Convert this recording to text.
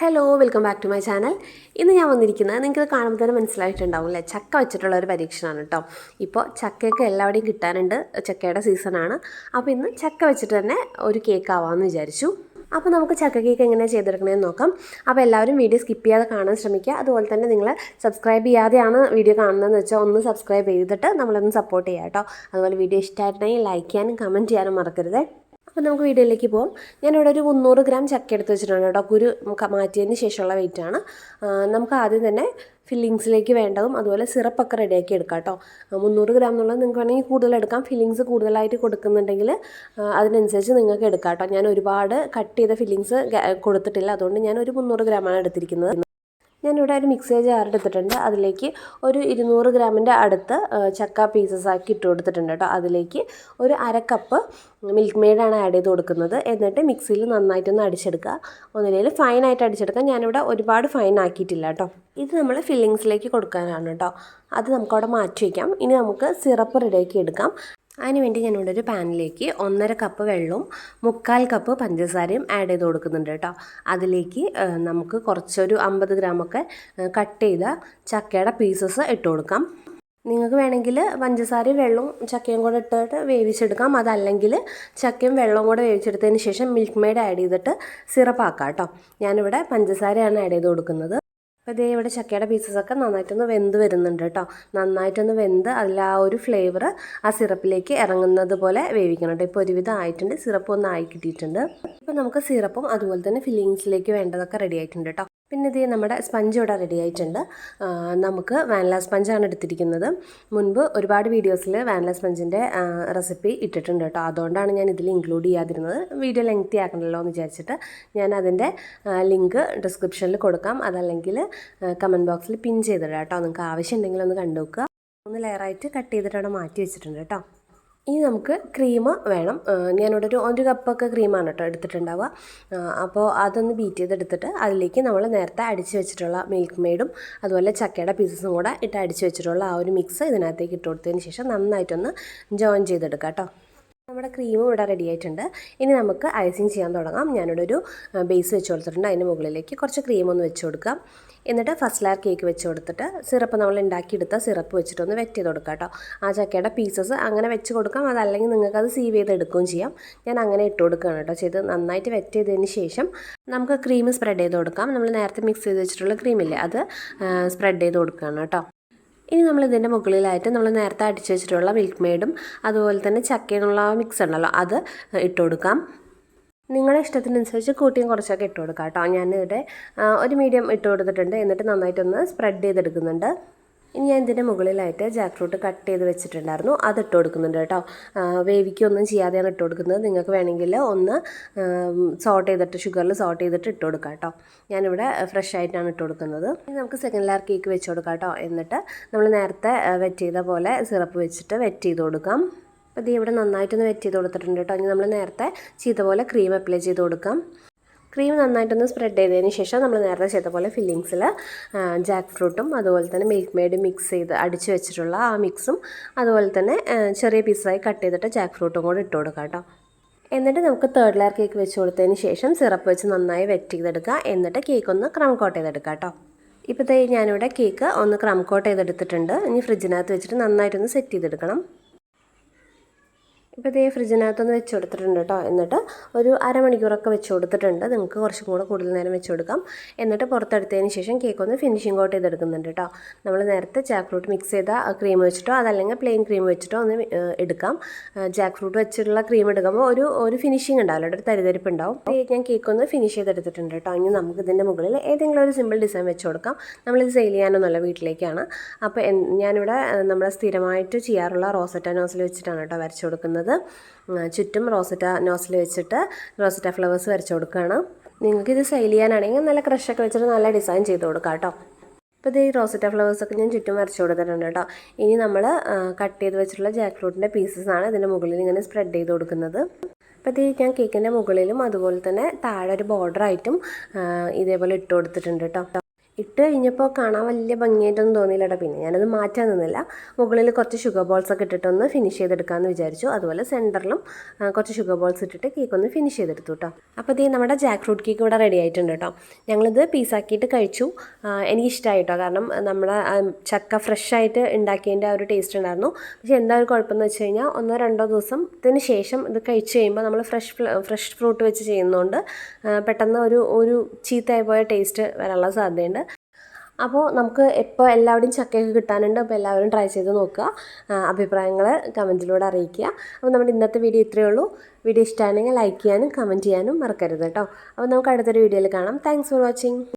Hello welcome back to my channel ഇന്ന് ഞാൻ വന്നിരിക്കുന്നത് നിങ്ങൾക്ക് കാണുമ്പോൾ തന്നെ മനസ്സിലായിട്ടുണ്ടാവും അല്ലേ? ചക്ക വെച്ചിട്ടുള്ള ഒരു പരീക്ഷണമാണ് കേട്ടോ ഇപ്പോൾ ചക്കയൊക്കെ എല്ലാവിടെയും കിട്ടാനുണ്ട്. ചക്കയുടെ സീസണാണ് അപ്പോൾ ഇന്ന് ചക്ക വെച്ചിട്ട് തന്നെ ഒരു കേക്ക് ആവാമെന്ന് വിചാരിച്ചു. അപ്പോൾ നമുക്ക് ചക്ക കേക്ക് എങ്ങനെയാണ് ചെയ്തെടുക്കണമെന്ന് നോക്കാം. അപ്പോൾ എല്ലാവരും വീഡിയോ സ്കിപ്പ് ചെയ്യാതെ കാണാൻ ശ്രമിക്കുക. അതുപോലെ തന്നെ നിങ്ങൾ സബ്സ്ക്രൈബ് ചെയ്യാതെയാണ് വീഡിയോ കാണുന്നതെന്ന് വെച്ചാൽ ഒന്ന് സബ്സ്ക്രൈബ് ചെയ്തിട്ട് നമ്മളൊന്ന് സപ്പോർട്ട് ചെയ്യുക കേട്ടോ അതുപോലെ വീഡിയോ ഇഷ്ടമായിട്ടുണ്ടെങ്കിൽ ലൈക്ക് ചെയ്യാനും കമന്റ് ചെയ്യാനും മറക്കരുത്. അപ്പോൾ നമുക്ക് വീഡിയോയിലേക്ക് പോകാം ഞാനിവിടെ ഒരു മുന്നൂറ് ഗ്രാം ചക്ക എടുത്ത് വെച്ചിട്ടുണ്ട് കേട്ടോ. കുരു മാറ്റിയതിന് ശേഷമുള്ള വെയിറ്റ് ആണ്. നമുക്ക് ആദ്യം തന്നെ ഫില്ലിങ്സിലേക്ക് വേണ്ടതും അതുപോലെ സിറപ്പൊക്കെ റെഡിയാക്കി എടുക്കാം കേട്ടോ. മുന്നൂറ് ഗ്രാം എന്നുള്ളത് നിങ്ങൾക്ക് വേണമെങ്കിൽ കൂടുതൽ എടുക്കാം. ഫില്ലിങ്സ് കൂടുതലായിട്ട് കൊടുക്കുന്നുണ്ടെങ്കിൽ അതിനനുസരിച്ച് നിങ്ങൾക്ക് എടുക്കാം കേട്ടോ. ഞാൻ ഒരുപാട് കട്ട് ചെയ്ത ഫില്ലിങ്സ് കൊടുത്തിട്ടില്ല. അതുകൊണ്ട് ഞാൻ ഒരു മുന്നൂറ് ഗ്രാമാണ് എടുത്തിരിക്കുന്നത്. ഞാനിവിടെ ഒരു മിക്സി ജാർ എടുത്തിട്ടുണ്ട്. അതിലേക്ക് ഒരു ഇരുന്നൂറ് ഗ്രാമിന്റെ അടുത്ത് ചക്ക പീസസ് ആക്കി ഇട്ട് കൊടുത്തിട്ടുണ്ട് കേട്ടോ. അതിലേക്ക് ഒരു അര കപ്പ് മിൽക്ക് മെയ്ഡാണ് ആഡ് ചെയ്ത് കൊടുക്കുന്നത്. എന്നിട്ട് മിക്സിയിൽ നന്നായിട്ടൊന്ന് അടിച്ചെടുക്കുക. ഒന്നില്ലെങ്കിൽ ഫൈനായിട്ട് അടിച്ചെടുക്കുക. ഞാനിവിടെ ഒരുപാട് ഫൈൻ ആക്കിയിട്ടില്ല കേട്ടോ. ഇത് നമ്മൾ ഫില്ലിങ്സിലേക്ക് കൊടുക്കാനാണ് കേട്ടോ. അത് നമുക്കവിടെ മാറ്റി വയ്ക്കാം. ഇനി നമുക്ക് സിറപ്പ് റെഡിയാക്കി എടുക്കാം. അതിന് വേണ്ടി ഞാനിവിടെ ഒരു പാനിലേക്ക് ഒന്നര കപ്പ് വെള്ളവും മുക്കാൽ കപ്പ് പഞ്ചസാരയും ആഡ് ചെയ്ത് കൊടുക്കുന്നുണ്ട് കേട്ടോ. അതിലേക്ക് നമുക്ക് കുറച്ചൊരു അമ്പത് ഗ്രാമൊക്കെ കട്ട് ചെയ്ത ചക്കയുടെ പീസസ് ഇട്ട് കൊടുക്കാം. നിങ്ങൾക്ക് വേണമെങ്കിൽ പഞ്ചസാരയും വെള്ളവും ചക്കയും കൂടെ ഇട്ടിട്ട് വേവിച്ചെടുക്കാം. അതല്ലെങ്കിൽ ചക്കയും വെള്ളവും കൂടെ വേവിച്ചെടുത്തതിന് ശേഷം മിൽക്ക് മെയ്ഡ് ആഡ് ചെയ്തിട്ട് സിറപ്പ് ആക്കാം കേട്ടോ. ഞാനിവിടെ പഞ്ചസാരയാണ് ആഡ് ചെയ്ത് കൊടുക്കുന്നത്. അപ്പോൾ ഇതേ ഇവിടെ ചക്കയുടെ പീസസൊക്കെ നന്നായിട്ടൊന്ന് വെന്ത് വരുന്നുണ്ട് കേട്ടോ. നന്നായിട്ടൊന്ന് വെന്ത് അതിൽ ആ ഒരു ഫ്ലേവർ ആ സിറപ്പിലേക്ക് ഇറങ്ങുന്നത് പോലെ വേവിക്കണം കേട്ടോ. ഇപ്പോൾ ഒരുവിധം ആയിട്ടുണ്ട് സിറപ്പ് ഒന്ന് ആയി കിട്ടിയിട്ടുണ്ട്. ഇപ്പോൾ നമുക്ക് സിറപ്പും അതുപോലെ തന്നെ ഫില്ലിങ്സിലേക്ക് വേണ്ടതൊക്കെ റെഡി ആയിട്ടുണ്ട് കേട്ടോ. പിന്നെ ഇത് നമ്മുടെ സ്പഞ്ച് ഇവിടെ റെഡി ആയിട്ടുണ്ട്. നമുക്ക് വാനില സ്പഞ്ചാണ് എടുത്തിരിക്കുന്നത്. മുൻപ് ഒരുപാട് വീഡിയോസിൽ വാനില സ്പഞ്ചിന്റെ റെസിപ്പി ഇട്ടിട്ടുണ്ട് കേട്ടോ. അതുകൊണ്ടാണ് ഞാൻ ഇതിൽ ഇൻക്ലൂഡ് ചെയ്യാതിരുന്നത്. വീഡിയോ ലെങ്തി ആക്കണമല്ലോ എന്ന് വിചാരിച്ചിട്ട് ഞാൻ അതിന്റെ ലിങ്ക് ഡിസ്ക്രിപ്ഷനിൽ കൊടുക്കാം. അതല്ലെങ്കിൽ കമന്റ് ബോക്സിൽ പിൻ ചെയ്തിടാം കേട്ടോ. നിങ്ങൾക്ക് ആവശ്യമുണ്ടെങ്കിൽ ഒന്ന് കണ്ടു നോക്കുക മൂന്ന് ലെയറായിട്ട് കട്ട് ചെയ്തിട്ടാണ് മാറ്റി വെച്ചിട്ടുണ്ട് കേട്ടോ. ഇനി നമുക്ക് ക്രീം വേണം. ഞാനിവിടെ ഒരു ഒരു കപ്പൊക്കെ ക്രീമാണ് കേട്ടോ എടുത്തിട്ടുണ്ടാവുക. അപ്പോൾ അതൊന്ന് ബീറ്റ് ചെയ്തെടുത്തിട്ട് അതിലേക്ക് നമ്മൾ നേരത്തെ അടിച്ച് വെച്ചിട്ടുള്ള മിൽക്ക് മെയ്ഡും അതുപോലെ ചക്കയുടെ പീസസും കൂടെ ഇട്ട് അടിച്ച് വെച്ചിട്ടുള്ള ആ ഒരു മിക്സ് ഇതിനകത്തേക്ക് ഇട്ട് കൊടുത്തതിന് ശേഷം നന്നായിട്ടൊന്ന് ജോയിൻ ചെയ്തെടുക്കാം കേട്ടോ നമ്മുടെ ക്രീം ഇവിടെ റെഡി ആയിട്ടുണ്ട്. ഇനി നമുക്ക് ഐസിങ് ചെയ്യാൻ തുടങ്ങാം. ഞാനിവിടെ ഒരു ബേസ് വെച്ച് കൊടുത്തിട്ടുണ്ട്. അതിന് മുകളിലേക്ക് കുറച്ച് ക്രീം ഒന്ന് വെച്ച് കൊടുക്കാം എന്നിട്ട് ഫസ്റ്റ് ലെയർ കേക്ക് വെച്ച് കൊടുത്തിട്ട് സിറപ്പ് നമ്മൾ ഉണ്ടാക്കിയെടുത്ത സിറപ്പ് വെച്ചിട്ടൊന്ന് വെറ്റ് ചെയ്ത് കൊടുക്കാം കേട്ടോ. ആ ചക്കയുടെ പീസസ് അങ്ങനെ വെച്ച് കൊടുക്കാം. അതല്ലെങ്കിൽ നിങ്ങൾക്ക് അത് സീവ് ചെയ്ത് എടുക്കുകയും ചെയ്യാം. ഞാൻ അങ്ങനെ ഇട്ട് കൊടുക്കുകയാണ് കേട്ടോ ചെയ്ത് നന്നായിട്ട് വെറ്റ് ചെയ്തതിന് ശേഷം നമുക്ക് ക്രീം സ്പ്രെഡ് ചെയ്ത് കൊടുക്കാം. നമ്മൾ നേരത്തെ മിക്സ് ചെയ്ത് വെച്ചിട്ടുള്ള ക്രീമില്ലേ അത് സ്പ്രെഡ് ചെയ്ത് കൊടുക്കുകയാണ് കേട്ടോ. ഇനി നമ്മൾ ഇതിന്റെ മുകളിലായിട്ട് നമ്മൾ നേരത്തെ അടിച്ചു വെച്ചിട്ടുള്ള മിൽക്ക് മെയ്ഡും അതുപോലെ തന്നെ ചക്കയെന്നുള്ള മിക്സ് ഉണ്ടല്ലോ അത് ഇട്ട് കൊടുക്കാം. നിങ്ങളുടെ ഇഷ്ടത്തിനനുസരിച്ച് കൂട്ടിയും കുറച്ചൊക്കെ ഇട്ട് കൊടുക്കാം കേട്ടോ. ഞാനിവിടെ ഒരു മീഡിയം ഇട്ട് കൊടുത്തിട്ടുണ്ട്. എന്നിട്ട് നന്നായിട്ടൊന്ന് സ്പ്രെഡ് ചെയ്തെടുക്കുന്നുണ്ട്. ഇനി ഞാൻ ഇതിന്റെ മുകളിലായിട്ട് ജാക്ക് ഫ്രൂട്ട് കട്ട് ചെയ്ത് വെച്ചിട്ടുണ്ടായിരുന്നു. അത് ഇട്ട് കൊടുക്കുന്നുണ്ട് കേട്ടോ. വേവിക്കൊന്നും ചെയ്യാതെയാണ് ഇട്ട് കൊടുക്കുന്നത്. നിങ്ങൾക്ക് വേണമെങ്കിൽ ഒന്ന് സോട്ട് ചെയ്തിട്ട് ഷുഗറിൽ സോട്ട് ചെയ്തിട്ട് ഇട്ട് കൊടുക്കാം കേട്ടോ. ഞാനിവിടെ ഫ്രഷ് ആയിട്ടാണ് ഇട്ട് കൊടുക്കുന്നത്. നമുക്ക് സെക്കൻഡ് ലെയർ കേക്ക് വെച്ച് കൊടുക്കാം കേട്ടോ. എന്നിട്ട് നമ്മൾ നേരത്തെ വെറ്റ് ചെയ്ത പോലെ സിറപ്പ് വെച്ചിട്ട് വെറ്റ് ചെയ്ത് കൊടുക്കാം. അപ്പോൾ ഇത് ഇവിടെ നന്നായിട്ടൊന്ന് വെറ്റ് ചെയ്ത് കൊടുത്തിട്ടുണ്ട് കേട്ടോ. ഇനി നമ്മൾ നേരത്തെ ചെയ്ത പോലെ ക്രീം അപ്ലൈ ചെയ്ത് കൊടുക്കാം. ക്രീം നന്നായിട്ടൊന്ന് സ്പ്രെഡ് ചെയ്തതിന് ശേഷം നമ്മൾ നേരത്തെ ചെയ്ത പോലെ ഫില്ലിങ്സിൽ ജാക്ക് ഫ്രൂട്ടും അതുപോലെ തന്നെ മിൽക്ക് മെയ്ഡ് മിക്സ് ചെയ്ത് അടിച്ച് വെച്ചിട്ടുള്ള ആ മിക്സും അതുപോലെ തന്നെ ചെറിയ പീസായി കട്ട് ചെയ്തിട്ട് ജാക്ക് ഫ്രൂട്ടും കൂടെ ഇട്ട് കൊടുക്കാം കേട്ടോ. എന്നിട്ട് നമുക്ക് തേർഡ് ലെയർ കേക്ക് വെച്ച് കൊടുത്തതിന് ശേഷം സിറപ്പ് വെച്ച് നന്നായി വെറ്റ് ചെയ്തെടുക്കുക. എന്നിട്ട് കേക്ക് ഒന്ന് ക്രം കോട്ട് ചെയ്തെടുക്കുക കേട്ടോ. ഇപ്പോഴത്തെ ഞാനിവിടെ കേക്ക് ഒന്ന് ക്രം കോട്ട് ചെയ്തെടുത്തിട്ടുണ്ട്. ഇനി ഫ്രിഡ്ജിനകത്ത് വെച്ചിട്ട് നന്നായിട്ടൊന്ന് സെറ്റ് ചെയ്തെടുക്കണം. ഇപ്പോൾ ഇതേ ഫ്രിഡ്ജിനകത്തൊന്ന് വെച്ച് കൊടുത്തിട്ടുണ്ട് കേട്ടോ എന്നിട്ട് ഒരു അരമണിക്കൂറൊക്കെ വെച്ച് കൊടുത്തിട്ടുണ്ട്. നിങ്ങൾക്ക് കുറച്ചും കൂടെ കൂടുതൽ നേരം വെച്ച് കൊടുക്കാം. എന്നിട്ട് പുറത്തെടുത്തതിന് ശേഷം കേക്ക് ഒന്ന് ഫിനിഷിംഗ് കോട്ട് ചെയ്തെടുക്കുന്നുണ്ട് കേട്ടോ നമ്മൾ നേരത്തെ ജാക്ക് ഫ്രൂട്ട് മിക്സ് ചെയ്ത ക്രീം വെച്ചിട്ടോ അതല്ലെങ്കിൽ പ്ലെയിൻ ക്രീം വെച്ചിട്ടോ ഒന്ന് എടുക്കാം. ജാക്ക് ഫ്രൂട്ട് വെച്ചിട്ടുള്ള ക്രീം എടുക്കുമ്പോൾ ഒരു ഒരു ഫിനിഷിംഗ് ഉണ്ടാവില്ല. ഒരു തരിതരിപ്പ് ഉണ്ടാവും. ഞാൻ കേക്ക് ഒന്ന് ഫിനിഷ് ചെയ്തെടുത്തിട്ടുണ്ട് കേട്ടോ ഇനി നമുക്ക് ഇതിന്റെ മുകളിൽ ഏതെങ്കിലും ഒരു സിമ്പിൾ ഡിസൈൻ വെച്ച് കൊടുക്കാം. നമ്മളിത് സെയിൽ ചെയ്യാനൊന്നുമല്ല വീട്ടിലേക്കാണ്. അപ്പോൾ ഞാനിവിടെ നമ്മൾ സ്ഥിരമായിട്ട് ചെയ്യാറുള്ള റോസറ്റ നോസിൽ വെച്ചിട്ടാണ് കേട്ടോ വരച്ച് കൊടുക്കുന്നത്. ഉം, ചുറ്റും റോസറ്റ നോസിൽ വെച്ചിട്ട് റോസറ്റ ഫ്ലവേഴ്സ് വരച്ച് കൊടുക്കുകയാണ്. നിങ്ങൾക്കിത് സെയിൽ ചെയ്യാനാണെങ്കിൽ നല്ല ക്രഷൊക്കെ വെച്ചിട്ട് നല്ല ഡിസൈൻ ചെയ്ത് കൊടുക്കാം കേട്ടോ. അപ്പോൾ ഇത് ഈ റോസറ്റ ഫ്ലവേഴ്സൊക്കെ ഞാൻ ചുറ്റും വരച്ച് കൊടുത്തിട്ടുണ്ട് കേട്ടോ. ഇനി നമ്മൾ കട്ട് ചെയ്ത് വെച്ചിട്ടുള്ള ജാക്ക് ഫ്രൂട്ടിന്റെ ആണ് ഇതിന്റെ മുകളിൽ ഇങ്ങനെ സ്പ്രെഡ് ചെയ്ത് കൊടുക്കുന്നത്. അപ്പോൾ ഇത് ഞാൻ കേക്കിന്റെ മുകളിലും അതുപോലെ തന്നെ താഴെ ഒരു ബോർഡറായിട്ടും ഇതേപോലെ ഇട്ട് കൊടുത്തിട്ടുണ്ട് കേട്ടോ. ഇട്ട് കഴിഞ്ഞപ്പോൾ കാണാൻ വലിയ ഭംഗിയായിട്ടൊന്നും തോന്നിയില്ല കേട്ടോ പിന്നെ. ഞാനത് മാറ്റാൻ നിന്നില്ല. മുകളിൽ കുറച്ച് ഷുഗർ ബോൾസ് ഒക്കെ ഇട്ടിട്ടൊന്ന് ഫിനിഷ് ചെയ്തെടുക്കാമെന്ന് വിചാരിച്ചു. അതുപോലെ സെന്ററിലും കുറച്ച് ഷുഗർ ബോൾസ് ഇട്ടിട്ട് കേക്ക് ഒന്ന് ഫിനിഷ് ചെയ്തെടുത്തു കേട്ടോ അപ്പോൾ ഇത് നമ്മുടെ ജാക്ക് ഫ്രൂട്ട് കേക്ക് ഇവിടെ റെഡി ആയിട്ടുണ്ട് കേട്ടോ ഞങ്ങളിത് പീസാക്കിയിട്ട് കഴിച്ചു. എനിക്ക് എനിക്കിഷ്ടമായി കേട്ടോ കാരണം നമ്മുടെ ചക്ക ഫ്രഷ് ആയിട്ട് ഉണ്ടാക്കിയതിന്റെ ആ ഒരു ടേസ്റ്റ് ഉണ്ടായിരുന്നു. പക്ഷേ എന്താ ഒരു കുഴപ്പമെന്ന് വെച്ച് കഴിഞ്ഞാൽ ഒന്നോ രണ്ടോ ദിവസത്തിന് ശേഷം ഇത് കഴിച്ച് കഴിയുമ്പോൾ നമ്മൾ ഫ്രഷ് ഫ്രഷ് ഫ്രൂട്ട് വെച്ച് ചെയ്യുന്നതുകൊണ്ട് പെട്ടെന്ന് ഒരു ഒരു ചീത്തയായി പോയ ടേസ്റ്റ് വരാനുള്ള സാധ്യതയുണ്ട്. അപ്പോൾ നമുക്ക് ഇപ്പോൾ എല്ലാവരുടെയും ചക്കയൊക്കെ കിട്ടാനുണ്ട്. അപ്പോൾ എല്ലാവരും ട്രൈ ചെയ്ത് നോക്കുക. അഭിപ്രായങ്ങൾ കമന്റിലൂടെ അറിയിക്കുക. അപ്പോൾ നമ്മുടെ ഇന്നത്തെ വീഡിയോ ഇത്രയേ ഉള്ളൂ. വീഡിയോ ഇഷ്ടമാണെങ്കിൽ ലൈക്ക് ചെയ്യാനും കമന്റ് ചെയ്യാനും മറക്കരുത് കേട്ടോ. അപ്പോൾ നമുക്ക് അടുത്തൊരു വീഡിയോയിൽ കാണാം. Thanks for watching